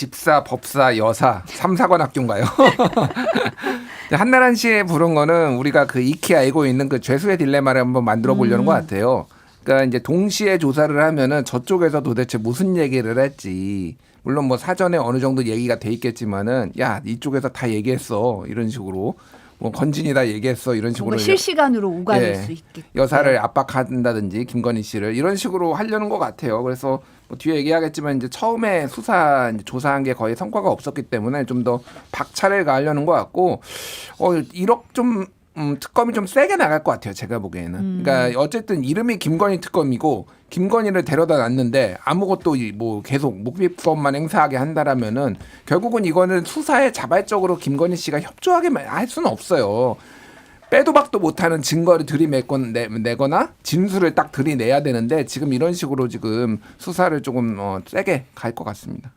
집사, 법사, 여사, 삼사관 학교인가요? 한나란 씨의 부른 거는 우리가 그 익히 알고 있는 그 죄수의 딜레마를 한번 만들어 보려는 것 같아요. 그러니까 이제 동시에 조사를 하면은 저쪽에서 도대체 무슨 얘기를 했지. 물론 뭐 사전에 어느 정도 얘기가 돼 있겠지만은 야 이쪽에서 다 얘기했어 이런 식으로 뭐 건진이 다 얘기했어 이런 식으로 실시간으로 오가릴 예. 수 있게. 여사를 압박한다든지 김건희 씨를 이런 식으로 하려는 것 같아요. 그래서 뭐 뒤에 얘기하겠지만 이제 처음에 수사 이제 조사한 게 거의 성과가 없었기 때문에 좀 더 박차를 가하려는 것 같고 어 1억 좀 음, 특검이 좀 세게 나갈 것 같아요. 제가 보기에는. 그러니까 어쨌든 이름이 김건희 특검이고 김건희를 데려다 놨는데 아무것도 이뭐 계속 묵비법만 행사하게 한다라면은 결국은 이거는 수사에 자발적으로 김건희 씨가 협조하게 할 수는 없어요. 빼도 박도 못하는 증거를 들이내거나 진술을 딱 들이내야 되는데 지금 이런 식으로 지금 수사를 조금 어, 세게 갈 것 같습니다.